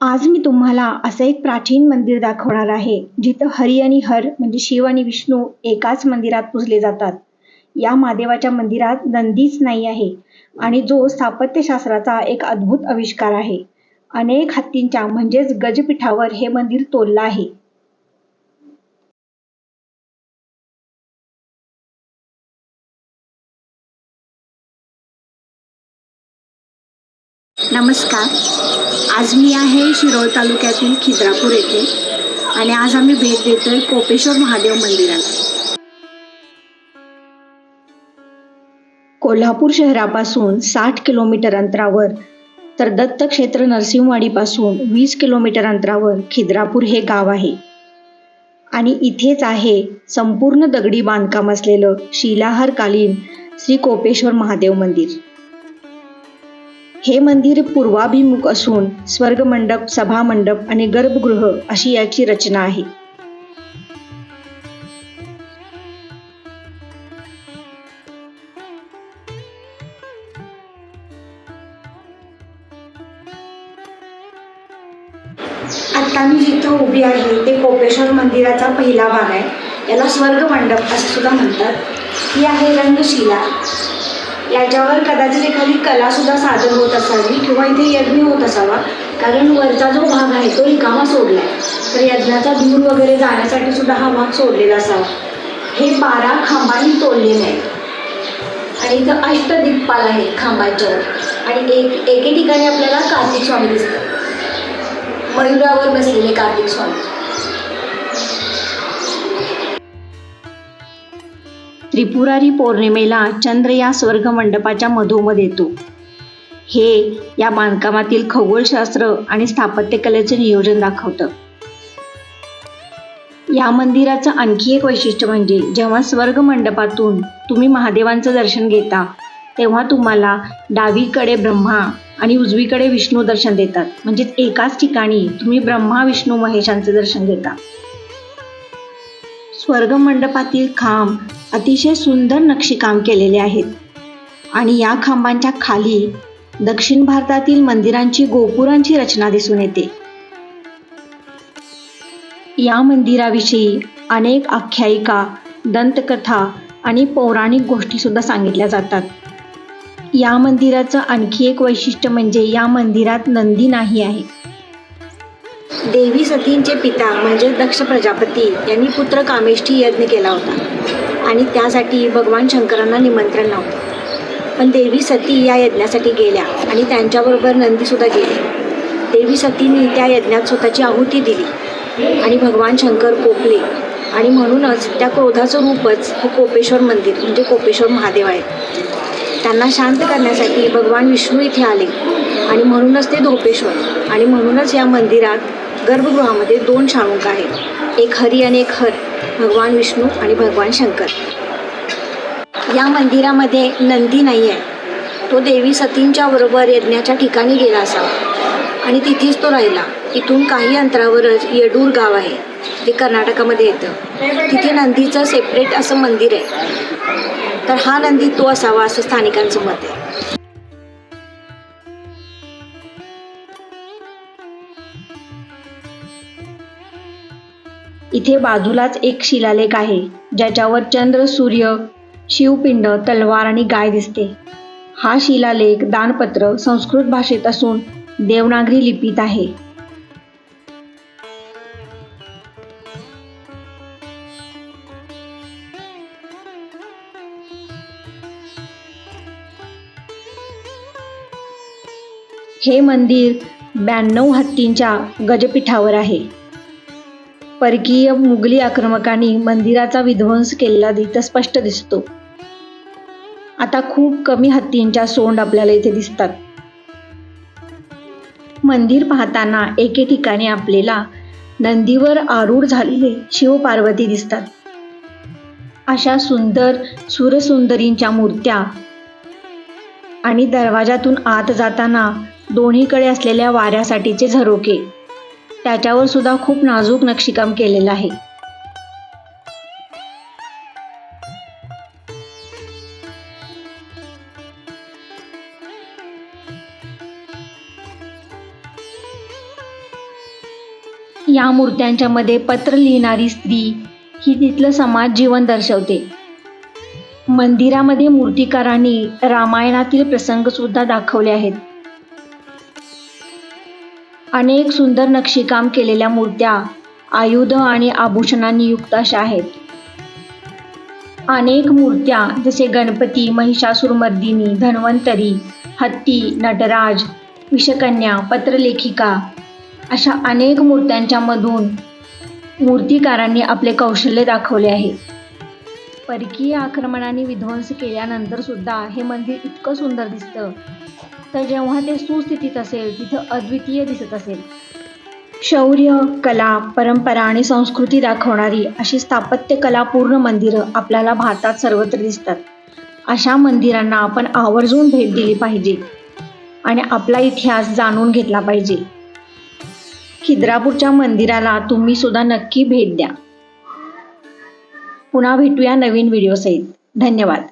आज मी तुम्हाला असं एक प्राचीन मंदिर दाखवणार आहे जिथं हरी आणि हर म्हणजे शिव आणि विष्णू एकाच मंदिरात पूजले जातात. या महादेवाच्या मंदिरात नंदीच नाही आहे आणि जो स्थापत्यशास्त्राचा एक अद्भुत आविष्कार आहे. अनेक हत्तींच्या म्हणजेच गजपीठावर हे मंदिर तोललं आहे. नमस्कार. आज मी आहे शिरोळ तालुक्यातील खिद्रापूर येथे आणि आज आम्ही भेट देतोय कोपेश्वर महादेव मंदिरात कोल्हापूर शहरापासून साठ किलोमीटर अंतरावर तर दत्तक्षेत्र नरसिंहवाडीपासून वीस किलोमीटर अंतरावर खिद्रापूर हे गाव आहे. आणि इथेच आहे संपूर्ण दगडी बांधकाम असलेलं शिलाहारकालीन श्री कोपेश्वर महादेव मंदिर. हे मंदिर पूर्वाभिमुख असून स्वर्गमंडप सभामंडप आणि गर्भगृह अशी याची रचना आहे. आता मी जिथं उभी आहे ते कोपेश्वर मंदिराचा पहिला भाग आहे. याला स्वर्ग मंडप असं सुद्धा म्हणतात. ही आहे रंगशिला. याच्यावर कदाचित एखादी कला सुद्धा सादर होत असावी किंवा इथे यज्ञ होत असावा. कारण वरचा जो भाग आहे तो रिकामा सोडला आहे तर यज्ञाचा धूर वगैरे जाण्यासाठी सुद्धा हा भाग सोडलेला असावा. हे बारा खांबांनी तोडलेले आहेत. आणि इथं अष्टदिग्पाल आहेत खांबांच्यावर आणि एक एके ठिकाणी आपल्याला कार्तिक स्वामी दिसतात. मयुरावर बसलेले कार्तिक स्वामी. त्रिपुरारी पौर्णिमेला चंद्र या स्वर्ग मंडपाच्या मधोमध येतो. हे या बांधकामातील खगोलशास्त्र आणि स्थापत्यकलेचे नियोजन दाखवतं. या मंदिराचं आणखी एक वैशिष्ट्य म्हणजे जेव्हा स्वर्ग मंडपातून तुम्ही महादेवांचं दर्शन घेता तेव्हा तुम्हाला डावीकडे ब्रह्मा आणि उजवीकडे विष्णू दर्शन देतात. म्हणजेच एकाच ठिकाणी तुम्ही ब्रह्मा विष्णू महेशांचं दर्शन घेता. स्वर्ग मंडपातील खांब अतिशय सुंदर नक्षीकाम केलेले आहेत. आणि या खांबांच्या खाली दक्षिण भारतातील मंदिरांची गोपुरांची रचना दिसून येते. या मंदिराविषयी अनेक आख्यायिका दंतकथा आणि पौराणिक गोष्टी सुद्धा सांगितल्या जातात. या मंदिराचं आणखी एक वैशिष्ट्य म्हणजे या मंदिरात नंदी नाही आहे. देवी सतींचे पिता म्हणजे दक्ष प्रजापती यांनी पुत्र कामेष्ठी यज्ञ केला होता. आणि त्यासाठी भगवान शंकरांना निमंत्रण नव्हतं. पण देवी सती या यज्ञासाठी गेल्या आणि त्यांच्याबरोबर नंदीसुद्धा गेली. देवी सतींनी त्या यज्ञात स्वतःची आहुती दिली आणि भगवान शंकर कोपले आणि म्हणूनच त्या क्रोधाचं रूपच हे कोपेश्वर मंदिर म्हणजे कोपेश्वर महादेव आहे. त्यांना शांत करण्यासाठी भगवान विष्णू इथे आले आणि म्हणूनच ते धोपेश्वर आणि म्हणूनच या मंदिरात गर्भगृहामध्ये दोन शाळुंक आहेत. एक हरी आणि एक हर भगवान विष्णू आणि भगवान शंकर. या मंदिरामध्ये नंदी नाही आहे तो देवी सतींच्या बरोबर यज्ञाच्या ठिकाणी गेला असावा. आणि तिथेच तो राहिला. इथून काही अंतरावरच येडूर गाव आहे जे कर्नाटकामध्ये येतं. तिथे नंदीचं सेपरेट असं मंदिर आहे. तर हा नंदी तो असावा असं स्थानिकांचं मत आहे. इथे बाजूलाच एक शिलालेख आहे ज्याच्यावर चंद्र सूर्य शिवपिंड तलवार आणि गाय दिसते. हा शिलालेख दानपत्र संस्कृत भाषेत असून देवनागरी लिपीत आहे. हे मंदिर ब्याण्णव हत्तींच्या गजपीठावर आहे. परकीय मुघली आक्रमकांनी मंदिराचा विध्वंस केलेला तिथं स्पष्ट दिसतो. आता खूप कमी हत्तींच्या सोंड आपल्याला इथे दिसतात. मंदिर पाहताना एके ठिकाणी आपल्याला नंदीवर आरूढ झालेले शिव पार्वती दिसतात. अशा सुंदर सुरसुंदरींच्या मूर्त्या आणि दरवाजातून आत जाताना दोन्हीकडे असलेल्या वाऱ्यासाठीचे झरोके. त्याच्यावर सुद्धा खूप नाजूक नक्षीकाम केलेलं आहे. या मूर्त्यांच्या मध्ये पत्र लिहिणारी स्त्री ही तिथलं समाज जीवन दर्शवते. मंदिरामध्ये मूर्तिकारांनी रामायणातील प्रसंग सुद्धा दाखवले आहेत. अनेक सुंदर नक्षीकाम केलेल्या मूर्त्या आयुध आणि आभूषणांनी युक्त अशा आहेत. अनेक मूर्त्या जसे गणपती महिषासुरमर्दिनी धन्वंतरी हत्ती नटराज विषकन्या पत्रलेखिका अशा अनेक मूर्त्यांच्या मधून मूर्तिकारांनी आपले कौशल्य दाखवले आहे. परकीय आक्रमणाने विध्वंस केल्यानंतर सुद्धा हे मंदिर इतकं सुंदर दिसतं तर जेव्हा ते सुस्थितीत असेल तिथं अद्वितीय दिसत असेल. शौर्य कला परंपरा आणि संस्कृती दाखवणारी अशी स्थापत्य कलापूर्ण मंदिरं आपल्याला भारतात सर्वत्र दिसतात. अशा मंदिरांना आपण आवर्जून भेट दिली पाहिजे आणि आपला इतिहास जाणून घेतला पाहिजे. खिद्रापूरच्या मंदिराला तुम्ही सुद्धा नक्की भेट द्या. पुन्हा भेटूया नवीन व्हिडिओसहित धन्यवाद.